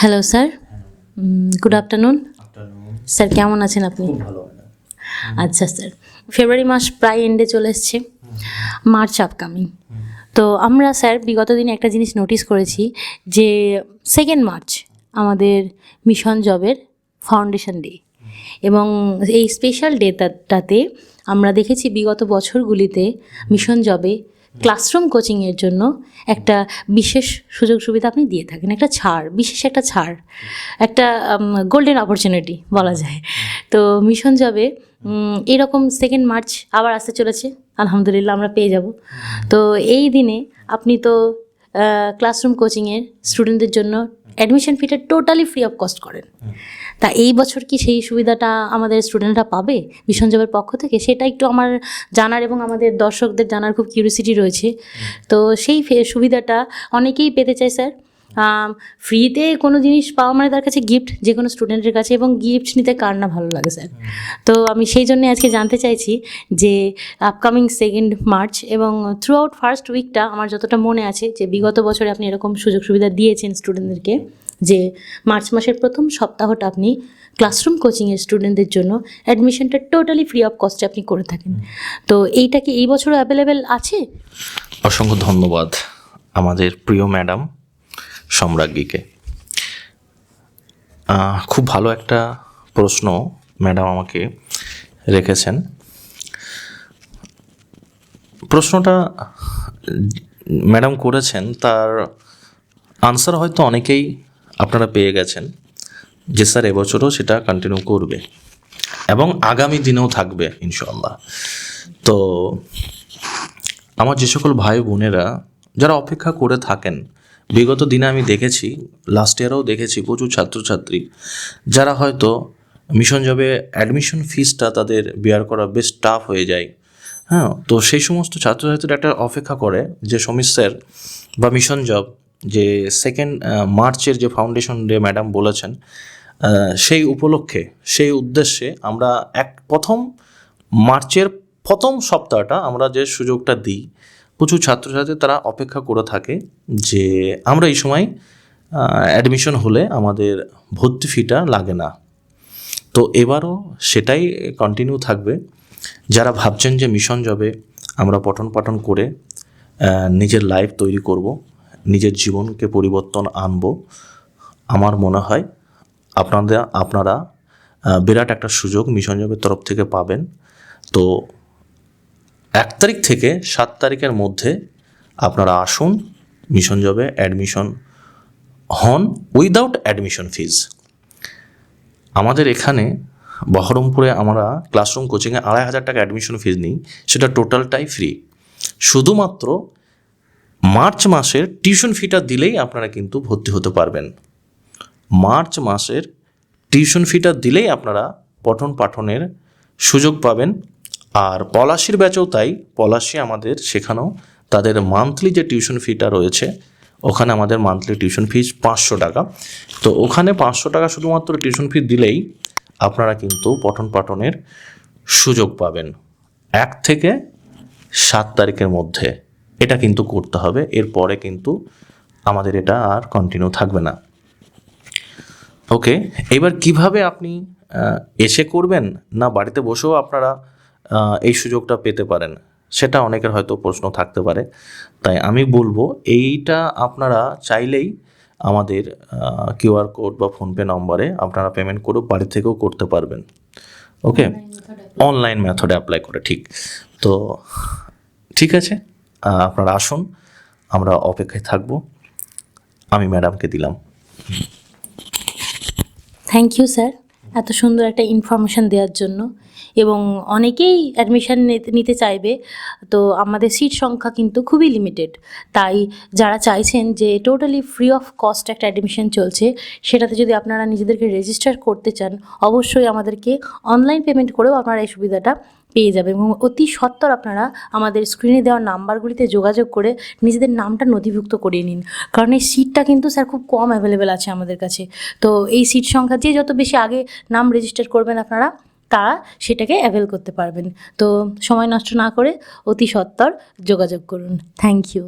Hello sir good afternoon sir কেমন আছেন আপনি? আচ্ছা স্যার ফেব্রুয়ারি মাস প্রায় এন্ডে চলে এসছে। মার্চ আপকামিং তো আমরা স্যার বিগত দিনে একটা জিনিস নোটিস করেছি যে সেকেন্ড মার্চ আমাদের মিশন জবের ফাউন্ডেশন ডে এবং এই স্পেশাল ডেটাতে আমরা দেখেছি বিগত বছরগুলিতে মিশন জবে ক্লাসরুম কোচিংয়ের জন্য একটা বিশেষ সুযোগ সুবিধা আপনি দিয়ে থাকেন, একটা ছাড়, বিশেষ একটা ছাড়, একটা গোল্ডেন অপরচুনিটি বলা যায়। তো মিশন জবে এরকম সেকেন্ড মার্চ আবার আসতে চলেছে, আলহামদুলিল্লাহ আমরা পেয়ে যাব। তো এই দিনে আপনি তো ক্লাসরুম কোচিংয়ের স্টুডেন্টদের জন্য অ্যাডমিশন ফিটা টোটালি ফ্রি অফ কস্ট করেন। তা এই বছর কি সেই সুবিধাটা আমাদের স্টুডেন্টরা পাবে? মিশন জবের পক্ষ থেকে সেটা একটু আমার জানার এবং আমাদের দর্শকদের জানার খুব কিউরিসিটি রয়েছে। তো সেই সুবিধাটা অনেকেই পেতে চায় স্যার ফ্রিতে কোনো জিনিস পাওয়া মানে তার কাছে গিফট যে কোনো স্টুডেন্টের কাছে এবং গিফট নিতে কার না ভালো লাগে স্যার তো আমি সেই জন্য আজকে জানতে চাইছি যে আপকামিং সেকেন্ড মার্চ এবং থ্রু আউট ফার্স্ট উইকটা আমার যতটা মনে আছে যে বিগত বছরে আপনি এরকম সুযোগ সুবিধা দিয়েছেন স্টুডেন্টদেরকে যে মার্চ মাসের প্রথম সপ্তাহটা আপনি ক্লাসরুম কোচিংয়ের স্টুডেন্টদের জন্য অ্যাডমিশনটা টোটালি ফ্রি অফ কস্টে আপনি করে থাকেন। তো এইটা কি এই বছরও অ্যাভেলেবেল আছে? অসংখ্য ধন্যবাদ আমাদের প্রিয় ম্যাডাম সম্রাজ্ঞীকে। খুব ভালো একটা প্রশ্ন ম্যাডাম আমাকে রেখেছেন। প্রশ্নটা ম্যাডাম করেছেন, তার আনসার হয়তো অনেকেই আপনারা পেয়ে গেছেন যে স্যার এবছরও সেটা কন্টিনিউ করবে এবং আগামী দিনেও থাকবে ইনশাল্লাহ তো আমার যে সকল ভাই বোনেরা যারা অপেক্ষা করে থাকেন বিগত দিনে আমি দেখেছি লাস্ট ইয়ারেও দেখেছি প্রচুর ছাত্রছাত্রী, যারা হয়তো মিশন জবে অ্যাডমিশন ফিসটা তাদের বেয়ার করা বেশ টাফ হয়ে যায়। হ্যাঁ তো সেই সমস্ত ছাত্রছাত্রীরা একটা অপেক্ষা করে যে সমীর স্যার বা মিশন জব যে সেকেন্ড মার্চের যে ফাউন্ডেশন ডে ম্যাডাম বলেছেন সেই উপলক্ষে, সেই উদ্দেশ্যে আমরা এক প্রথম মার্চের প্রথম সপ্তাহটা আমরা যে সুযোগটা দিই প্রচুর ছাত্রছাত্রী তারা অপেক্ষা করে থাকে যে আমরা এই সময় অ্যাডমিশন হলে আমাদের ভর্তি ফিটা লাগে না। তো এবারও সেটাই কন্টিনিউ থাকবে। যারা ভাবছেন যে মিশন জবে আমরা পঠন পাঠন করে নিজের লাইফ তৈরি করব, নিজের জীবনকে পরিবর্তন আনব, আমার মনে হয় আপনাদের, আপনারা বিরাট একটা সুযোগ মিশন জবের তরফ থেকে পাবেন। তো এক তারিখ থেকে সাত তারিখের মধ্যে আপনারা আসুন মিশন জবে অ্যাডমিশন হন উইদাউট অ্যাডমিশন ফিজ আমাদের এখানে বহরমপুরে আমরা ক্লাসরুম কোচিংয়ে আড়াই হাজার টাকা অ্যাডমিশন ফিজ নিই, সেটা টোটালটাই ফ্রি শুধুমাত্র মার্চ মাসের টিউশন ফিটা দিলেই আপনারা কিন্তু ভর্তি হতে পারবেন। মার্চ মাসের টিউশন ফিটা দিলেই আপনারা পঠন পাঠনের সুযোগ পাবেন। আর পলাশির ব্যাচেও তাই। পলাশি আমাদের শেখানো। তাদের মান্থলি যে টিউশন ফিটা রয়েছে, ওখানে আমাদের মান্থলি টিউশন ফিজ পাঁচশো টাকা। তো ওখানে পাঁচশো টাকা শুধুমাত্র টিউশন ফি দিলেই আপনারা কিন্তু পঠন পাঠনের সুযোগ পাবেন। এক থেকে সাত তারিখের মধ্যে এটা কিন্তু করতে হবে। এরপরে কিন্তু আমাদের এটা আর কন্টিনিউ থাকবে না। ওকে এবার কীভাবে আপনি এসে করবেন? না, বাড়িতে বসেও আপনারা এই সুযোগটা পেতে পারেন। সেটা অনেকের হয়তো প্রশ্ন থাকতে পারে। তাই আমি বলব এইটা আপনারা চাইলেই আমাদের কিউআর কোড বা ফোনপে নম্বরে আপনারা পেমেন্ট করে বাড়ি থেকেও করতে পারবেন। ওকে? অনলাইন মেথডে অ্যাপ্লাই করে ঠিক। তো ঠিক আছে? আপনারা আসুন আমরা অপেক্ষায় থাকব। আমি ম্যাডামকে দিলাম। থ্যাংক ইউ স্যার এত সুন্দর একটা ইনফরমেশান দেওয়ার জন্য। এবং অনেকেই অ্যাডমিশান নিতে চাইবে, তো আমাদের সিট সংখ্যা কিন্তু খুবই লিমিটেড তাই যারা চাইছেন যে টোটালি ফ্রি অফ কস্ট একটা অ্যাডমিশান চলছে, সেটাতে যদি আপনারা নিজেদেরকে রেজিস্টার করতে চান, অবশ্যই আমাদেরকে অনলাইন পেমেন্ট করেও আপনারা এই সুবিধাটা পেয়ে যাবেন এবং অতি সত্বর আপনারা আমাদের স্ক্রিনে দেওয়া নাম্বারগুলিতে যোগাযোগ করে নিজেদের নামটা নথিভুক্ত করিয়ে নিন। কারণ এই সিটটা কিন্তু স্যার খুব কম অ্যাভেলেবেল আছে আমাদের কাছে। তো এই সিট সংখ্যা যে যত বেশি আগে নাম রেজিস্টার করবেন আপনারা, তারা সেটাকে অ্যাভেল করতে পারবেন। তো সময় নষ্ট না করে অতি সত্বর যোগাযোগ করুন। Thank you